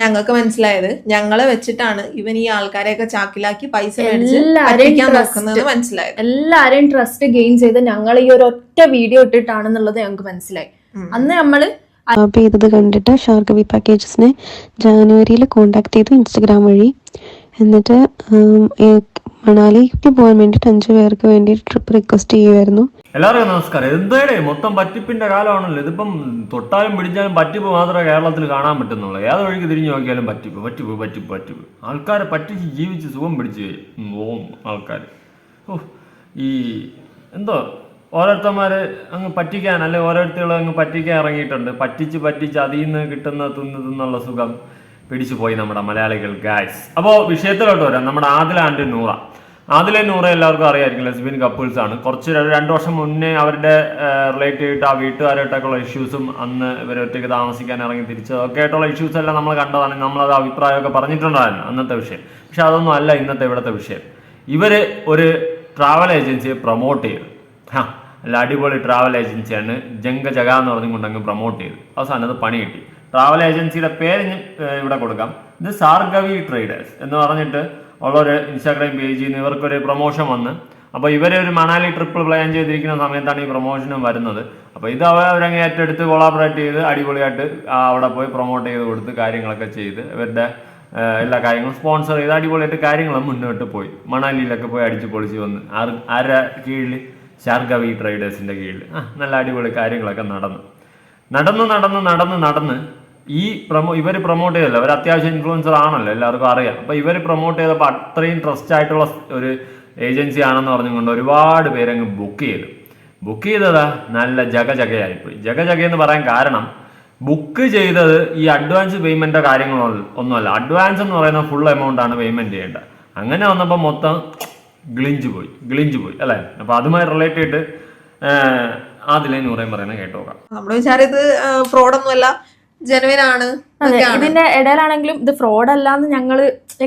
ഞങ്ങൾക്ക് മനസ്സിലായത്. ഞങ്ങളെ വെച്ചിട്ടാണ് ഇവൻ ഈ ആൾക്കാരെയൊക്കെ ചാക്കിലാക്കി പൈസ മനസ്സിലായത്. എല്ലാരെയും ട്രസ്റ്റ് ഗെയിൻ ചെയ്ത് ഞങ്ങൾ ഈ ഒരു ഒറ്റ വീഡിയോ ഇട്ടിട്ടാണെന്നുള്ളത് ഞങ്ങൾക്ക് മനസ്സിലായി. അന്ന് നമ്മൾ ചെയ്തത് കണ്ടിട്ട് ഷാർഗവി പാക്കേജസിനെ ജാനുവരിയിൽ കോണ്ടാക്ട് ചെയ്തു ഇൻസ്റ്റഗ്രാം വഴി. എന്നിട്ട് മണാലിക്ക് പോകാൻ വേണ്ടിയിട്ട് അഞ്ചു പേർക്ക് വേണ്ടി ട്രിപ്പ് റിക്വസ്റ്റ് ചെയ്യുമായിരുന്നു എല്ലാവർക്കും നമസ്കാരം. എന്തായാലേ മൊത്തം പറ്റിപ്പിന്റെ കാലമാണല്ലോ. ഇതിപ്പം തൊട്ടാലും പിടിച്ചാലും പറ്റിപ്പ് മാത്രമേ കേരളത്തിൽ കാണാൻ പറ്റുന്നുള്ളൂ. ഏത് വഴിക്ക് തിരിഞ്ഞു നോക്കിയാലും പറ്റിപ്പ് പറ്റിപ്പ് പറ്റിപ്പ് പറ്റിപ്പ്. ആൾക്കാരെ പറ്റിച്ച് ജീവിച്ച് സുഖം പിടിച്ച് ഓം ആൾക്കാർ ഓ ഈ എന്തോ ഓരോരുത്തന്മാര് അങ്ങ് പറ്റിക്കാൻ അല്ലെ ഓരോരുത്തരും അങ്ങ് പറ്റിക്കാൻ ഇറങ്ങിയിട്ടുണ്ട്. പറ്റിച്ച് പറ്റിച്ച് അതിൽ നിന്ന് കിട്ടുന്ന തിന്ന് തിന്നുള്ള സുഖം. പിടിച്ചു പോയി നമ്മുടെ മലയാളികൾ ഗായ്സ് അപ്പോൾ വിഷയത്തിലോട്ട് വരാം. നമ്മുടെ ആദില ആൻഡ് നൂറ. ആദിലെ നൂറ എല്ലാവർക്കും അറിയായിരിക്കും ലെസ്ബിയൻ കപ്പിൾസ് ആണ്. കുറച്ച് രണ്ട് വർഷം മുന്നേ അവരുടെ റിലേറ്റീവ് ആയിട്ട് ആ വീട്ടുകാരായിട്ടൊക്കെയുള്ള ഇഷ്യൂസും അന്ന് ഇവർ ഒറ്റയ്ക്ക് താമസിക്കാൻ ഇറങ്ങി തിരിച്ചതൊക്കെ ആയിട്ടുള്ള ഇഷ്യൂസ് എല്ലാം നമ്മൾ കണ്ടതാണ്. നമ്മളത് അഭിപ്രായമൊക്കെ പറഞ്ഞിട്ടുണ്ടായിരുന്നു അന്നത്തെ വിഷയം. പക്ഷെ അതൊന്നും അല്ല ഇന്നത്തെ ഇവിടുത്തെ വിഷയം. ഇവർ ഒരു ട്രാവൽ ഏജൻസിയെ പ്രൊമോട്ട് ചെയ്തു. ഹാ അല്ല അടിപൊളി ട്രാവൽ ഏജൻസിയാണ് ജംഗ ജഗ എന്ന് പറഞ്ഞുകൊണ്ട് അങ്ങ് പ്രൊമോട്ട് ചെയ്തു. അവസാനം അത് പണി കിട്ടി. ട്രാവൽ ഏജൻസിയുടെ പേര് ഇവിടെ കൊടുക്കാം. ഇത് സാർഗവി ട്രേഡേഴ്സ് എന്ന് പറഞ്ഞിട്ട് ഉള്ള ഒരു ഇൻസ്റ്റാഗ്രാം പേജിൽ നിന്ന് ഇവർക്കൊരു പ്രൊമോഷൻ വന്ന്. അപ്പോൾ ഇവരെ ഒരു മണാലി ട്രിപ്പ് പ്ലാൻ ചെയ്തിരിക്കുന്ന സമയത്താണ് ഈ പ്രൊമോഷനും വരുന്നത്. അപ്പോൾ ഇത് അവരങ്ങ് ഏറ്റെടുത്ത് കൊളാബറേറ്റ് ചെയ്ത് അടിപൊളിയായിട്ട് അവിടെ പോയി പ്രൊമോട്ട് ചെയ്ത് കൊടുത്ത് കാര്യങ്ങളൊക്കെ ചെയ്ത് ഇവരുടെ എല്ലാ കാര്യങ്ങളും സ്പോൺസർ ചെയ്ത് അടിപൊളിയായിട്ട് കാര്യങ്ങൾ മുന്നോട്ട് പോയി. മണാലിയിലൊക്കെ പോയി അടിച്ച് പൊളിച്ച് വന്ന്. ആരുടെ കീഴിൽ ഷാർഗവി ട്രേഡേഴ്സിന്റെ കീഴിൽ നല്ല അടിപൊളി കാര്യങ്ങളൊക്കെ നടന്നു. നടന്ന് നടന്ന് നടന്ന് നടന്ന് ഈ പ്രൊമോ ഇവർ പ്രൊമോട്ട് ചെയ്തല്ലോ അവർ അത്യാവശ്യം ഇൻഫ്ലുവൻസർ ആണല്ലോ എല്ലാവർക്കും അറിയാം. അപ്പോൾ ഇവർ പ്രൊമോട്ട് ചെയ്തപ്പോൾ അത്രയും ട്രസ്റ്റ് ആയിട്ടുള്ള ഒരു ഏജൻസി ആണെന്ന് പറഞ്ഞുകൊണ്ട് ഒരുപാട് പേരങ്ങ് ബുക്ക് ചെയ്തു. ബുക്ക് ചെയ്തതാ നല്ല ജഗജകയായിപ്പോയി ജഗജക എന്ന് പറയാൻ കാരണം ബുക്ക് ചെയ്തത് ഈ അഡ്വാൻസ് പേയ്മെന്റെ കാര്യങ്ങളോ ഒന്നുമല്ല. അഡ്വാൻസ് എന്ന് പറയുന്ന ഫുൾ എമൗണ്ട് ആണ് പേയ്മെന്റ് ചെയ്യേണ്ടത്. അങ്ങനെ വന്നപ്പോൾ മൊത്തം ഗ്ലിഞ്ച് പോയി. ഗ്ലിഞ്ച് പോയി അല്ലേ? അപ്പോൾ അതുമായി റിലേറ്റ് ചെയ്തിട്ട് അതിലെ നൂറേം പറയുന്നത് കേട്ടോക്കാം. നമ്മുടെ വിചാരം ഇത് ഫ്രോഡൊന്നും അല്ല ജനുവിൻ ആണ് അതെ ഇതിന്റെ ഇടയിലാണെങ്കിലും ഇത് ഫ്രോഡ് അല്ലാന്ന് ഞങ്ങൾ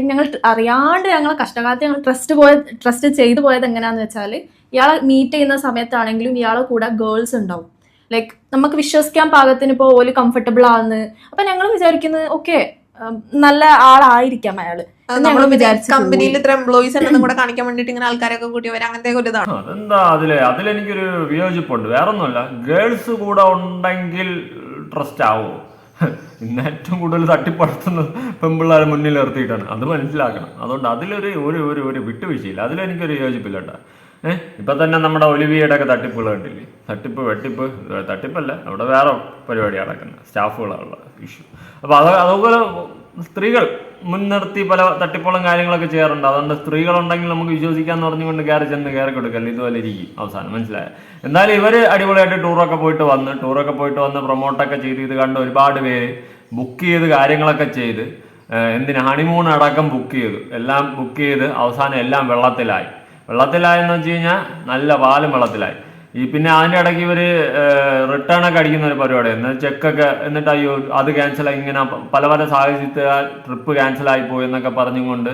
ഞങ്ങൾ അറിയാണ്ട് ഞങ്ങൾ കഷ്ടകാലത്ത് ഞങ്ങൾ ട്രസ്റ്റ് പോയ ട്രസ്റ്റ് ചെയ്തു പോയത് എങ്ങനെയാന്ന് വെച്ചാൽ ഇയാളെ മീറ്റ് ചെയ്യുന്ന സമയത്താണെങ്കിലും ഇയാളെ കൂടെ ഗേൾസ് ഉണ്ടാവും. ലൈക്ക് നമുക്ക് വിശ്വസിക്കാൻ പാകത്തിന് ഇപ്പോൾ ഓൽ കംഫർട്ടബിൾ ആവുന്നു. അപ്പൊ ഞങ്ങൾ വിചാരിക്കുന്നത് ഓക്കെ നല്ല ആളായിരിക്കാം എന്ന് നമ്മൾ കമ്പനിയിൽ ഇത്ര എംപ്ലോയീസ് ഉണ്ടെന്നും കൂടെ കാണിക്കാൻ വേണ്ടിട്ട് ഇങ്ങനെ ആൾക്കാരൊക്കെ കൂട്ടി വരാം. അങ്ങനത്തെ ഒരു ഇതാണ്. അതെന്താ അതിലെ? അതിലെനിക്കൊരു വിയോജിപ്പുണ്ട്. വേറെ വേറൊന്നുമല്ല. ഗേൾസ് കൂടെ ഉണ്ടെങ്കിൽ ട്രസ്റ്റ് ആവോ. ഇന്ന് ഏറ്റവും കൂടുതൽ തട്ടിപ്പടുത്തുന്നത് പെമ്പിള്ളാരെ മുന്നിൽ നിർത്തിയിട്ടാണ്. അത് മനസ്സിലാക്കണം. അതുകൊണ്ട് അതിലൊരു ഒരു ഒരു ഒരു വിട്ടുവീഴ്ചയില്ല. അതിലെനിക്കൊരു യോജിപ്പില്ല കേട്ടോ ഏഹ് ഇപ്പൊ തന്നെ നമ്മുടെ ഒലിവിയുടെ ഒക്കെ തട്ടിപ്പുകൾ കണ്ടില്ലേ? തട്ടിപ്പ് വെട്ടിപ്പ് തട്ടിപ്പല്ല. അവിടെ വേറെ പരിപാടി നടക്കുന്നത്. സ്റ്റാഫുകളുള്ള ഇഷ്യൂ. അപ്പൊ അത് അതുപോലെ സ്ത്രീകൾ മുൻനിർത്തി പല തട്ടിപ്പുകളും കാര്യങ്ങളൊക്കെ ചെയ്യാറുണ്ട്. അതുകൊണ്ട് സ്ത്രീകളുണ്ടെങ്കിൽ നമുക്ക് വിശ്വസിക്കാന്ന് പറഞ്ഞുകൊണ്ട് കയറി ചെന്ന് കയറി കൊടുക്കല്ലേ ഇതുപോലെ ഇരിക്കും അവസാനം. മനസ്സിലായ? എന്തായാലും ഇവർ അടിപൊളിയായിട്ട് ടൂറൊക്കെ പോയിട്ട് വന്ന് ടൂറൊക്കെ പോയിട്ട് വന്ന് പ്രൊമോട്ടൊക്കെ ചെയ്ത് ഇത് കണ്ട് ഒരുപാട് പേര് ബുക്ക് ചെയ്ത് കാര്യങ്ങളൊക്കെ ചെയ്ത് എന്തിന് ഹണിമൂൺ അടക്കം ബുക്ക് ചെയ്തു. എല്ലാം ബുക്ക് ചെയ്ത് അവസാനം എല്ലാം വെള്ളത്തിലായി. വെള്ളത്തിലായെന്ന് വെച്ച് കഴിഞ്ഞാൽ നല്ല പാലും വെള്ളത്തിലായി. ഈ പിന്നെ അതിന്റെ ഇടയ്ക്ക് ഇവർ റിട്ടേൺ ഒക്കെ അടിക്കുന്ന ഒരു പരിപാടി. എന്നാൽ ചെക്കൊക്കെ എന്നിട്ട് അയ്യോ അത് ക്യാൻസലായി ഇങ്ങനെ പല പല സാഹചര്യത്തിൽ ട്രിപ്പ് ക്യാൻസലായി പോയി എന്നൊക്കെ പറഞ്ഞുകൊണ്ട്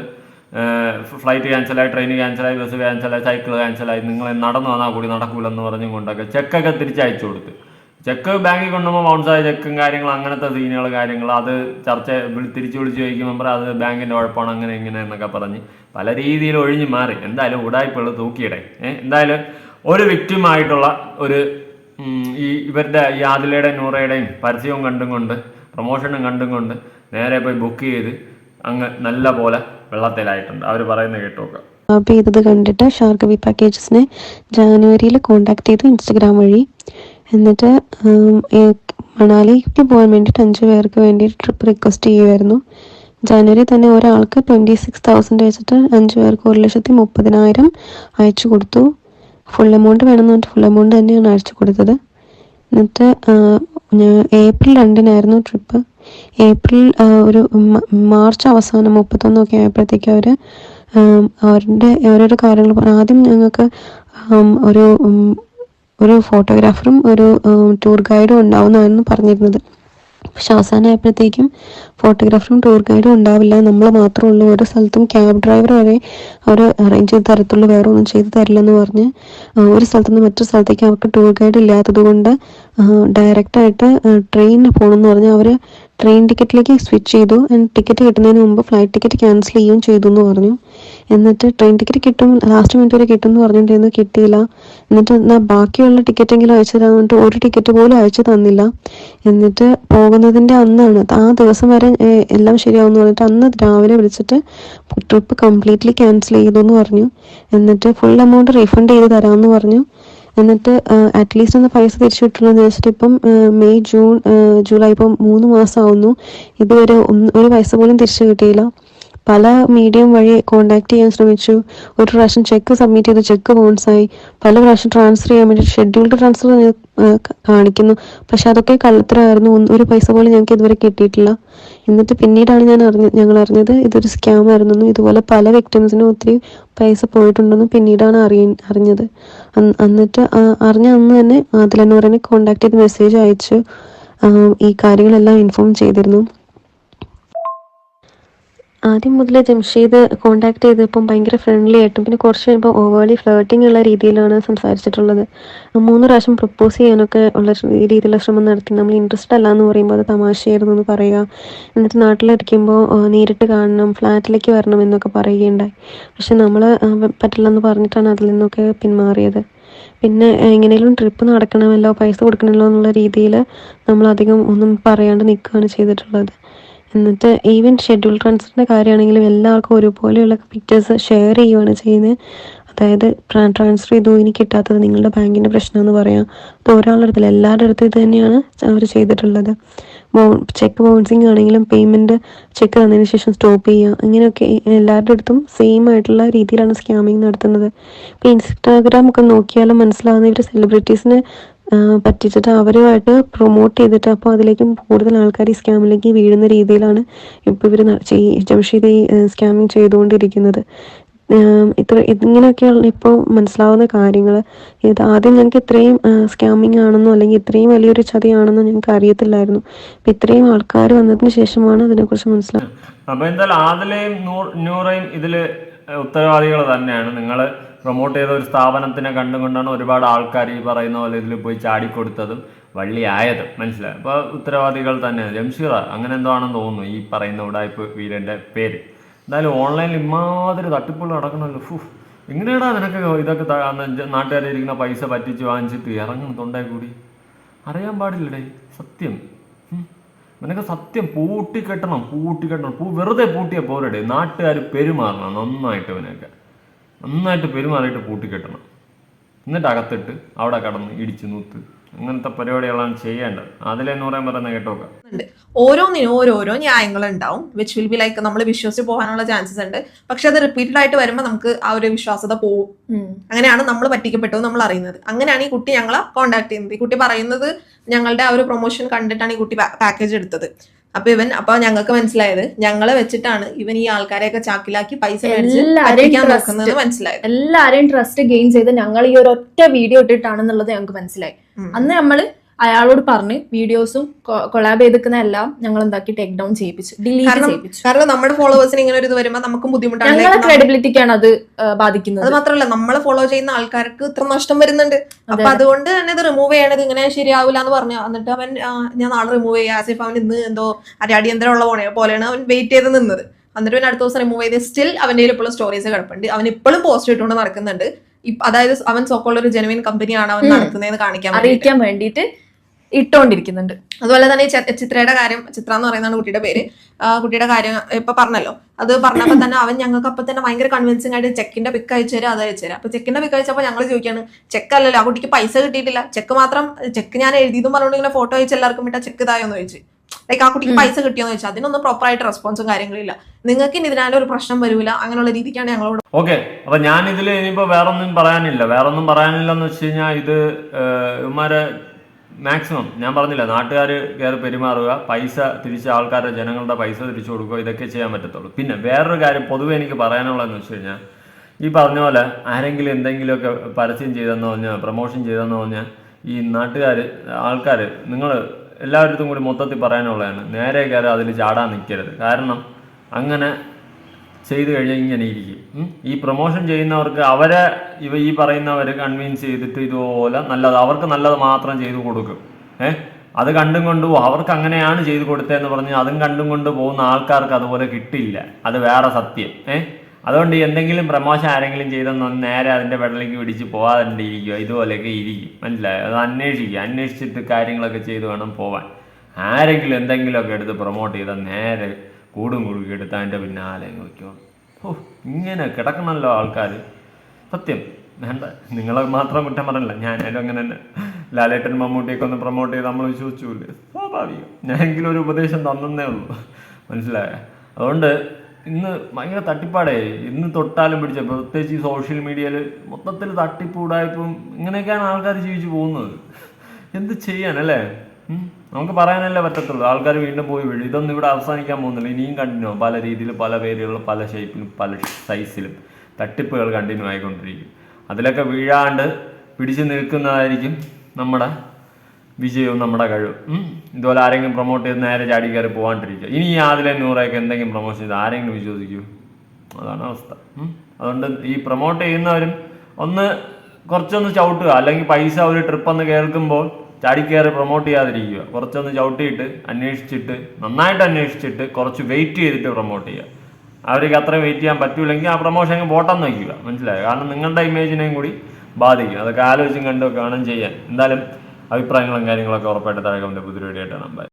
ഫ്ലൈറ്റ് ക്യാൻസലായി ട്രെയിൻ ക്യാൻസലായി ബസ് ക്യാൻസലായി സൈക്കിൾ ക്യാൻസലായി നിങ്ങൾ നടന്നു വന്നാൽ കൂടി നടക്കൂലെന്ന് പറഞ്ഞുകൊണ്ടൊക്കെ ചെക്കൊക്കെ തിരിച്ചയച്ചു കൊടുത്ത്. ചെക്ക് ബാങ്കിൽ കൊണ്ടുപോകുമ്പോൾ ബൗൺസായ ചെക്കും കാര്യങ്ങൾ അങ്ങനത്തെ സീനുകൾ കാര്യങ്ങൾ അത് ചർച്ച തിരിച്ചു വിളിച്ച് ചോദിക്കുമ്പോൾ അത് ബാങ്കിന്റെ കുഴപ്പമാണ് അങ്ങനെ ഇങ്ങനെ എന്നൊക്കെ പറഞ്ഞ് പല രീതിയിൽ ഒഴിഞ്ഞു മാറി. എന്തായാലും ഉടായ്പകൾ തൂക്കിയിടെ. എന്തായാലും ഒരു വിക്റ്റിമായിട്ടുള്ള ഒരു ഈ ഇവരുടെ ഈ ആദിലയുടെയും നൂറയുടെയും പരസ്യവും കണ്ടും കൊണ്ട് പ്രൊമോഷനും കണ്ടും കൊണ്ട് നേരെ പോയി ബുക്ക് ചെയ്ത് അങ്ങ് നല്ല പോലെ വെള്ളത്തിലായിട്ടുണ്ട്. അവർ പറയുന്നത് കേട്ടു നോക്കാം. ആപ്പ് ചെയ്തത് കണ്ടിട്ട് ഷാർഗവി പാക്കേജസിനെ ജാനുവരിയിൽ കോണ്ടാക്ട് ചെയ്തു ഇൻസ്റ്റഗ്രാം വഴി. എന്നിട്ട് മണാലിക്ക് പോകാൻ വേണ്ടിയിട്ട് അഞ്ച് പേർക്ക് വേണ്ടി ട്രിപ്പ് റിക്വസ്റ്റ് ചെയ്യുമായിരുന്നു ജനുവരി തന്നെ ഒരാൾക്ക് ട്വന്റി സിക്സ് തൗസൻഡ് വെച്ചിട്ട് അഞ്ച് പേർക്ക് ഒരു ലക്ഷത്തി മുപ്പതിനായിരം അയച്ചു കൊടുത്തു. ഫുൾ എമൗണ്ട് വേണമെന്ന് പറഞ്ഞിട്ട് ഫുൾ എമൗണ്ട് തന്നെയാണ് അയച്ചു കൊടുത്തത്. എന്നിട്ട് ഏപ്രിൽ രണ്ടിനായിരുന്നു ട്രിപ്പ് ഏപ്രിൽ ഒരു മാർച്ച് അവസാനം മുപ്പത്തൊന്നൊക്കെ ആയപ്പോഴത്തേക്ക് അവർ അവരുടെ ഓരോരോ കാര്യങ്ങൾ ആദ്യം ഞങ്ങൾക്ക് ഒരു ഒരു ഫോട്ടോഗ്രാഫറും ഒരു ടൂർ ഗൈഡും ഉണ്ടാവുന്നതായിരുന്നു പറഞ്ഞിരുന്നത്. പക്ഷെ അവസാനമായപ്പോഴത്തേക്കും ഫോട്ടോഗ്രാഫറും ടൂർ ഗൈഡും ഉണ്ടാവില്ല. നമ്മൾ മാത്രമേ ഉള്ളൂ ഒരു സ്ഥലത്തും ക്യാബ് ഡ്രൈവർ വരെ അവർ അറേഞ്ച് ചെയ്ത് തരത്തുള്ളൂ. വേറെ ഒന്നും ചെയ്ത് തരില്ലെന്ന് പറഞ്ഞ് ഒരു സ്ഥലത്തു നിന്ന് മറ്റൊരു സ്ഥലത്തേക്ക് അവർക്ക് ടൂർ ഗൈഡ് ഇല്ലാത്തത് കൊണ്ട് ഡയറക്റ്റായിട്ട് ട്രെയിനിന് പോകണമെന്ന് പറഞ്ഞ് അവർ ട്രെയിൻ ടിക്കറ്റിലേക്ക് സ്വിച്ച് ചെയ്തു. ആൻഡ് ടിക്കറ്റ് കിട്ടുന്നതിന് മുമ്പ് ഫ്ലൈറ്റ് ടിക്കറ്റ് ക്യാൻസൽ ചെയ്യുകയും ചെയ്തു എന്ന് പറഞ്ഞു. എന്നിട്ട് ട്രെയിൻ ടിക്കറ്റ് കിട്ടും ലാസ്റ്റ് മിനിറ്റ് വരെ കിട്ടും എന്ന് പറഞ്ഞിട്ടുണ്ടായിരുന്നു കിട്ടിയില്ല. എന്നിട്ട് എന്നാ ബാക്കിയുള്ള ടിക്കറ്റെങ്കിലും അയച്ചു തന്നിട്ട് ഒരു ടിക്കറ്റ് പോലും അയച്ചു തന്നില്ല. എന്നിട്ട് പോകുന്നതിന്റെ അന്നാണ് ആ ദിവസം വരെ എല്ലാം ശരിയാവുമെന്ന് പറഞ്ഞിട്ട് അന്ന് രാവിലെ വിളിച്ചിട്ട് ട്രിപ്പ് കംപ്ലീറ്റ്ലി ക്യാൻസൽ ചെയ്തു എന്ന് പറഞ്ഞു. എന്നിട്ട് ഫുൾ എമൗണ്ട് റീഫണ്ട് ചെയ്ത് തരാമെന്ന് പറഞ്ഞു. എന്നിട്ട് അറ്റ്ലീസ്റ്റ് ഒന്ന് പൈസ തിരിച്ചു കിട്ടണമെന്ന് വെച്ചിട്ട് ഇപ്പം മെയ് ജൂൺ ജൂലൈ ഇപ്പം മൂന്ന് മാസം ആവുന്നു ഇതുവരെ ഒരു പൈസ പോലും തിരിച്ചു കിട്ടിയില്ല. പല മീഡിയം വഴി കോണ്ടാക്ട് ചെയ്യാൻ ശ്രമിച്ചു. ഒരു പ്രാവശ്യം ചെക്ക് സബ്മിറ്റ് ചെയ്ത് ചെക്ക് ബൗൺസായി പല പ്രാവശ്യം ട്രാൻസ്ഫർ ചെയ്യാൻ വേണ്ടി ഷെഡ്യൂൾഡ് ട്രാൻസ്ഫർ കാണിക്കുന്നു. പക്ഷെ അതൊക്കെ കള്ളത്തരമായിരുന്നു ഒരു പൈസ പോലും ഞങ്ങൾക്ക് ഇതുവരെ കിട്ടിയിട്ടില്ല. എന്നിട്ട് പിന്നീടാണ് ഞാൻ അറിഞ്ഞ ഞങ്ങൾ അറിഞ്ഞത് ഇതൊരു സ്കാം ആയിരുന്നെന്നും ഇതുപോലെ പല വിക്ടിംസിനും ഒത്തിരി പൈസ പോയിട്ടുണ്ടെന്നും പിന്നീടാണ് അറിയ അറിഞ്ഞത്. എന്നിട്ട് അറിഞ്ഞ അന്ന് തന്നെ ആദിലനൂറിനെ കോണ്ടാക്ട് ചെയ്ത് മെസ്സേജ് അയച്ചു. ഈ കാര്യങ്ങളെല്ലാം ഇൻഫോം ചെയ്തിരുന്നു. ആദ്യം മുതൽ ജംഷീദ് കോണ്ടാക്ട് ചെയ്തപ്പം ഭയങ്കര ഫ്രണ്ട്ലി ആയിട്ടും പിന്നെ കുറച്ച് കഴിയുമ്പോൾ ഓവർലി ഫ്ലേട്ടിംഗ് ഉള്ള രീതിയിലാണ് സംസാരിച്ചിട്ടുള്ളത്. മൂന്ന് പ്രാവശ്യം പ്രപ്പോസ് ചെയ്യാനൊക്കെ ഉള്ള രീതിയിലുള്ള ശ്രമം നടത്തി. നമ്മൾ ഇൻട്രസ്റ്റ് അല്ല എന്ന് പറയുമ്പോൾ അത് തമാശയായിരുന്നു എന്ന് പറയുക എന്നിട്ട് നാട്ടിലിരിക്കുമ്പോൾ നേരിട്ട് കാണണം ഫ്ലാറ്റിലേക്ക് വരണം എന്നൊക്കെ പറയുകയുണ്ടായി. പക്ഷെ നമ്മൾ പറ്റില്ല എന്ന് പറഞ്ഞിട്ടാണ് അതിൽ നിന്നൊക്കെ പിന്മാറിയത്. പിന്നെ എങ്ങനെയും ട്രിപ്പ് നടക്കണമല്ലോ പൈസ കൊടുക്കണമല്ലോ എന്നുള്ള രീതിയിൽ നമ്മൾ അധികം ഒന്നും പറയാണ്ട് നിൽക്കുകയാണ് ചെയ്തിട്ടുള്ളത്. എന്നിട്ട് ഈവൻ ഷെഡ്യൂൾ ട്രാൻസ്ഫറിന്റെ കാര്യമാണെങ്കിലും എല്ലാവർക്കും ഒരുപോലെയുള്ള പിക്ചേഴ്സ് ഷെയർ ചെയ്യുകയാണ് ചെയ്യുന്നത്. അതായത് ട്രാൻസ്ഫർ ചെയ്തു ഇനി കിട്ടാത്തത് നിങ്ങളുടെ ബാങ്കിന്റെ പ്രശ്നം എന്ന് പറയാം. അത് ഒരാളുടെ അടുത്തില്ല എല്ലാവരുടെ അടുത്തും ഇത് തന്നെയാണ് അവർ ചെയ്തിട്ടുള്ളത്. ചെക്ക് ബൗൺസിങ് ആണെങ്കിലും പേയ്മെന്റ് ചെക്ക് തന്നതിന് ശേഷം സ്റ്റോപ്പ് ചെയ്യുക ഇങ്ങനെയൊക്കെ എല്ലാവരുടെ അടുത്തും സെയിം ആയിട്ടുള്ള രീതിയിലാണ് സ്കാമിങ് നടത്തുന്നത്. ഇപ്പോൾ ഇൻസ്റ്റാഗ്രാം ഒക്കെ നോക്കിയാലും മനസ്സിലാവുന്ന ഇവർ സെലിബ്രിറ്റീസിനെ പറ്റിച്ചിട്ട് അവരുമായിട്ട് പ്രൊമോട്ട് ചെയ്തിട്ട് അപ്പോൾ അതിലേക്കും കൂടുതൽ ആൾക്കാർ ഈ സ്കാമിലേക്ക് വീഴുന്ന രീതിയിലാണ് ഇപ്പോൾ ഇവർ ജംഷീദ് ഈ സ്കാമിങ് ചെയ്തുകൊണ്ടിരിക്കുന്നത്. ഇത്ര ഇങ്ങനെയൊക്കെയുള്ള ഇപ്പോൾ മനസ്സിലാവുന്ന കാര്യങ്ങൾ ഇത് ആദ്യം ഞങ്ങൾക്ക് ഇത്രയും സ്കാമിങ് ആണെന്നോ അല്ലെങ്കിൽ ഇത്രയും വലിയൊരു ചതിയാണെന്നോ ഞങ്ങൾക്ക് അറിയത്തില്ലായിരുന്നു. അപ്പം ഇത്രയും ആൾക്കാർ വന്നതിന് ശേഷമാണ് അതിനെക്കുറിച്ച് മനസ്സിലാവുന്നത് അപ്പോൾ എന്തായാലും ആദിലയും നൂറയും ഇതിൽ ഉത്തരവാദികൾ തന്നെയാണ്. നിങ്ങൾ പ്രൊമോട്ട് ചെയ്ത ഒരു സ്ഥാപനത്തിനെ കണ്ടുകൊണ്ടാണ് ഒരുപാട് ആൾക്കാർ ഈ പറയുന്ന പോലെ ഇതിൽ പോയി ചാടിക്കൊടുത്തതും വള്ളിയായതും. മനസ്സിലായി? അപ്പോൾ ഉത്തരവാദികൾ തന്നെ ജംഷീറ അങ്ങനെ എന്തോ ആണെന്ന് തോന്നുന്നു ഈ പറയുന്ന ഉടായ്പ് വീരന്റെ പേര്. എന്തായാലും ഓൺലൈനിൽ ഇമാതിരി തട്ടിപ്പുകൾ നടക്കണമല്ലോ. ഫു. എങ്ങനെയാടാ നിനക്ക് ഇതൊക്കെ ത- നാട്ടുകാരെ ഇരിക്കുന്ന പൈസ പറ്റിച്ച് വാങ്ങിച്ചിട്ട് ഇറങ്ങണം തൊണ്ടായി കൂടി? അറിയാൻ പാടില്ലടേ. സത്യം. നിനക്ക് സത്യം പൂട്ടിക്കെട്ടണം പൂട്ടിക്കെട്ടണം. പൂട്ടി കെട്ടണം പൂ വെറുതെ പൂട്ടിയ പോരടേ. നാട്ടുകാർ പെരുമാറണം നന്നായിട്ട് ഇവനൊക്കെ നന്നായിട്ട് പെരുമാറിയിട്ട് പൂട്ടിക്കെട്ടണം. എന്നിട്ട് അകത്തിട്ട് അവിടെ കടന്ന് ഇടിച്ച് നൂത്ത്. അങ്ങനത്തെ പരിപാടികളാണ് ചെയ്യേണ്ടത്. അതിലെന്ന് പറയാൻ പറയുന്നത് കേട്ടോക്കാം ഓരോന്നിനും ഓരോരോ ന്യായങ്ങൾ ഉണ്ടാവും വിച്ച് വിൽ ബി ലൈക്ക് നമ്മൾ വിശ്വസിച്ച് പോകാനുള്ള ചാൻസസ് ഉണ്ട്. പക്ഷെ അത് റിപ്പീറ്റഡ് ആയിട്ട് വരുമ്പോൾ നമുക്ക് ആ ഒരു വിശ്വാസത പോവും. അങ്ങനെയാണ് നമ്മൾ പറ്റിക്കപ്പെട്ടു നമ്മൾ അറിയുന്നത്. അങ്ങനെയാണ് ഈ കുട്ടി ഞങ്ങളെ കോണ്ടാക്ട് ചെയ്യുന്നത്. ഈ കുട്ടി പറയുന്നത് ഞങ്ങളുടെ ആ ഒരു പ്രൊമോഷൻ കണ്ടിട്ടാണ് ഈ കുട്ടി പാക്കേജ് എടുത്തത്. അപ്പൊ ഇവൻ അപ്പൊ ഞങ്ങൾക്ക് മനസ്സിലായത് ഞങ്ങളെ വെച്ചിട്ടാണ് ഇവൻ ഈ ആൾക്കാരെയൊക്കെ ചാക്കിലാക്കി പൈസ മേടിച്ച് മനസ്സിലായത്. എല്ലാരെയും ട്രസ്റ്റ് ഗെയിൻ ചെയ്ത് ഞങ്ങൾ ഈ ഒരു ഒറ്റ വീഡിയോ ഇട്ടിട്ടാണെന്നുള്ളത് ഞങ്ങൾക്ക് മനസ്സിലായി. അന്ന് നമ്മൾ അയാളോട് പറഞ്ഞ് വീഡിയോസും കൊളാബ് ചെയ്തിരിക്കുന്ന എല്ലാം ഞങ്ങൾ എന്താക്കി ടേക്ക് ഡൗൺ ചെയ്യിപ്പിച്ചു ഡിലീറ്റ് ചെയ്യിപ്പിച്ചു. കാരണം നമ്മുടെ ഫോളോവേഴ്സിന് ഇങ്ങനെ ഒരു ഇത് വരുമ്പോൾ നമുക്ക് ബുദ്ധിമുട്ടാണ് ഞങ്ങളെ ക്രെഡിബിലിറ്റിക്കാണ് അത് ബാധിക്കുന്നത്. അത് മാത്രമല്ല നമ്മളെ ഫോളോ ചെയ്യുന്ന ആൾക്കാർക്ക് ഇത്ര നഷ്ടം വരുന്നുണ്ട്. അപ്പൊ അതുകൊണ്ട് തന്നെ ഇത് റിമൂവ് ചെയ്യണത് ഇങ്ങനെ ശരിയാവില്ല എന്ന് പറഞ്ഞു എന്നിട്ട് അവൻ ഞാൻ നാളെ റിമൂവ് ചെയ്യാം. ആസിഫ് അവൻ ഇന്ന് എന്തോ അടിയന്തരമുള്ള പോണേ പോലെയാണ് അവൻ വെയിറ്റ് ചെയ്ത് നിന്നത്. എന്നിട്ട് പിന്നെ അടുത്ത ദിവസം റിമൂവ് ചെയ്ത് സ്റ്റിൽ അവന്റെ കയ്യിൽ ഇപ്പോഴും സ്റ്റോറീസ് കിടപ്പുണ്ട്. അവൻ ഇപ്പോഴും പോസ്റ്റ് ഇട്ടുകൊണ്ട് നടക്കുന്നുണ്ട്. അതായത് അവൻ സോക്കോളൊരു ഒരു ജെനുവിൻ കമ്പനിയാണ് അവൻ. നടത്തുന്നതെന്ന് കാണിക്കാൻ. അറിയിക്കാൻ വേണ്ടിയിട്ട് ഇട്ടോണ്ടിരിക്കുന്നുണ്ട്. അതുപോലെ തന്നെ ചിത്രയുടെ കാര്യം ചിത്ര എന്ന് പറയുന്നതാണ് കുട്ടിയുടെ പേര്. കുട്ടിയുടെ കാര്യം ഇപ്പൊ പറഞ്ഞല്ലോ. അത് പറഞ്ഞപ്പോൾ തന്നെ അവൻ ഞങ്ങൾക്ക് അപ്പൊ തന്നെ ഭയങ്കര കൺവിൻസിംഗ് ആയിട്ട് ചെക്കിന്റെ പിക്ക് അയച്ചു തരാം അത് അയച്ചു തരാം. അപ്പൊ ചെക്കിന്റെ പിക്ക് അയച്ചപ്പോൾ ഞങ്ങൾ ചോദിക്കാണ് ചെക്ക് അല്ലല്ലോ ആ കുട്ടിക്ക് പൈസ കിട്ടിയിട്ടില്ല. ചെക്ക് മാത്രം ചെക്ക് ഞാൻ എഴുതിയതും പറഞ്ഞുകൊണ്ട് ഇങ്ങനെ ഫോട്ടോ അയച്ച് എല്ലാവർക്കും വിട്ട ചെക്ക് ഇതായോന്ന് ചോദിച്ചു. ലൈക്ക് ആ കുട്ടിക്ക് പൈസ കിട്ടിയോന്ന് ചോദിച്ചാൽ അതിനൊന്നും പ്രോപ്പർ ആയിട്ട് റെസ്പോൺസും കാര്യങ്ങളില്ല നിങ്ങൾക്ക് ഇനി ഇതിനാലും ഒരു പ്രശ്നം വരൂല. അങ്ങനെയുള്ള രീതിക്കാണ് ഞങ്ങളോട് ഓക്കെ അപ്പൊ ഞാൻ ഇതിൽ ഇനിയിപ്പോ വേറൊന്നും പറയാനില്ല. വേറൊന്നും പറയാനില്ല എന്ന് വെച്ച് കഴിഞ്ഞാൽ ഇത് ഇവന്മാരെ മാക്സിമം ഞാൻ പറഞ്ഞില്ല നാട്ടുകാർ കയറി പെരുമാറുക പൈസ തിരിച്ച് ആൾക്കാരുടെ ജനങ്ങളുടെ പൈസ തിരിച്ചു കൊടുക്കുക ഇതൊക്കെ ചെയ്യാൻ പറ്റത്തുള്ളൂ പിന്നെ വേറൊരു കാര്യം പൊതുവെ എനിക്ക് പറയാനുള്ളതെന്ന് വെച്ച് കഴിഞ്ഞാൽ ഈ പറഞ്ഞ പോലെ ആരെങ്കിലും എന്തെങ്കിലുമൊക്കെ പരസ്യം ചെയ്തെന്ന് പറഞ്ഞാൽ പ്രൊമോഷൻ ചെയ്തെന്ന് പറഞ്ഞാൽ ഈ നാട്ടുകാർ ആൾക്കാർ നിങ്ങൾ എല്ലായിടത്തും കൂടി മൊത്തത്തിൽ പറയാനുള്ളതാണ് നേരെ കയറി അതിൽ ചാടാൻ നിൽക്കരുത് കാരണം അങ്ങനെ ചെയ്തു കഴിഞ്ഞാൽ ഇങ്ങനെ ഇരിക്കും ഉം. ഈ പ്രൊമോഷൻ ചെയ്യുന്നവർക്ക് അവരെ ഇവ ഈ പറയുന്നവരെ കൺവിൻസ് ചെയ്തിട്ട് ഇതുപോലെ നല്ലത് അവർക്ക് നല്ലത് മാത്രം ചെയ്തു കൊടുക്കും. ഏഹ് അത് കണ്ടും കൊണ്ട് "ഓ, അവർക്ക് അങ്ങനെയാണ് ചെയ്ത് കൊടുത്തതെന്ന് പറഞ്ഞ് അതും കണ്ടും കൊണ്ട് പോകുന്ന ആൾക്കാർക്ക് അതുപോലെ കിട്ടില്ല. അത് വേറെ സത്യം. ഏഹ് അതുകൊണ്ട് എന്തെങ്കിലും പ്രമോഷൻ ആരെങ്കിലും ചെയ്തെന്ന് നേരെ അതിന്റെ വെള്ളിലേക്ക് പിടിച്ച് പോകാതെ ഇതുപോലെയൊക്കെ ഇരിക്കും. മനസ്സിലായോ? അത് അന്വേഷിക്കുക. അന്വേഷിച്ചിട്ട് കാര്യങ്ങളൊക്കെ ചെയ്ത് വേണം പോവാൻ. ആരെങ്കിലും എന്തെങ്കിലുമൊക്കെ എടുത്ത് പ്രൊമോട്ട് ചെയ്താൽ നേരെ കൂടും കുടുക്കി എടുത്ത് അതിന്റെ പിന്നാലെ നോക്കിയോളും ഓ ഇങ്ങനെ കിടക്കണമല്ലോ ആൾക്കാർ സത്യം. വേണ്ട നിങ്ങളെ മാത്രം കുറ്റം പറയണില്ല ഞാനായാലും അങ്ങനെ തന്നെ. ലാലേട്ടൻ മമ്മൂട്ടിയൊക്കെ ഒന്ന് പ്രൊമോട്ട് ചെയ്ത് നമ്മൾ വിശ്വസിച്ചില്ലേ സ്വാഭാവികം. ഞാനെങ്കിലും ഒരു ഉപദേശം തന്നേ ഉള്ളൂ. മനസ്സിലായ? അതുകൊണ്ട് ഇന്ന് ഭയങ്കര തട്ടിപ്പാടേ. ഇന്ന് തൊട്ടാലും പിടിച്ച പ്രത്യേകിച്ച് ഈ സോഷ്യൽ മീഡിയയിൽ മൊത്തത്തിൽ തട്ടിപ്പൂടായപ്പം ഇങ്ങനെയൊക്കെയാണ് ആൾക്കാർ ജീവിച്ചു പോകുന്നത്. എന്ത് ചെയ്യാനല്ലേ. നമുക്ക് പറയാനല്ലേ പറ്റത്തുള്ളൂ. ആൾക്കാർ വീണ്ടും പോയി വീഴും. ഇതൊന്നും ഇവിടെ അവസാനിക്കാൻ പോകുന്നില്ല. ഇനിയും കണ്ടിന്യൂ. പല രീതിയിൽ പല പേരുകളിൽ പല ഷേപ്പിലും പല സൈസിലും തട്ടിപ്പുകൾ കണ്ടിന്യൂ ആയിക്കൊണ്ടിരിക്കും. അതിലൊക്കെ വീഴാണ്ട് പിടിച്ചു നിൽക്കുന്നതായിരിക്കും നമ്മുടെ വിജയവും നമ്മുടെ കഴിവും. ഇതുപോലെ ആരെങ്കിലും പ്രൊമോട്ട് ചെയ്ത് നേരെ ചാടി കയറി പോകാണ്ടിരിക്കുക ഇനി അതിലെ നൂറൊക്കെ എന്തെങ്കിലും പ്രൊമോഷൻ ചെയ്ത് ആരെങ്കിലും വിശ്വസിക്കൂ? അതാണ് അവസ്ഥ. അതുകൊണ്ട് ഈ പ്രൊമോട്ട് ചെയ്യുന്നവരും ഒന്ന് കുറച്ചൊന്ന് ചവിട്ടുക. അല്ലെങ്കിൽ പൈസ ഒരു ട്രിപ്പ് ഒന്ന് കേൾക്കുമ്പോൾ ചാടിക്കയറി പ്രൊമോട്ട് ചെയ്യാതിരിക്കുക. കുറച്ചൊന്ന് ചവിട്ടിയിട്ട് അന്വേഷിച്ചിട്ട് നന്നായിട്ട് അന്വേഷിച്ചിട്ട് കുറച്ച് വെയിറ്റ് ചെയ്തിട്ട് പ്രൊമോട്ട് ചെയ്യുക. അവർക്ക് അത്രയും വെയിറ്റ് ചെയ്യാൻ പറ്റൂലെങ്കിൽ ആ പ്രൊമോഷൻ പോട്ടെന്ന് വയ്ക്കുക. മനസ്സിലായോ? കാരണം നിങ്ങളുടെ ഇമേജിനെയും കൂടി ബാധിക്കും. അതൊക്കെ ആലോചിച്ചും കണ്ടുമൊക്കെ വേണം ചെയ്യാൻ. എന്തായാലും അഭിപ്രായങ്ങളും കാര്യങ്ങളൊക്കെ ഉറപ്പായിട്ട് താഴെ കമന്റ് പുതിയ വീഡിയോ ആയിട്ട്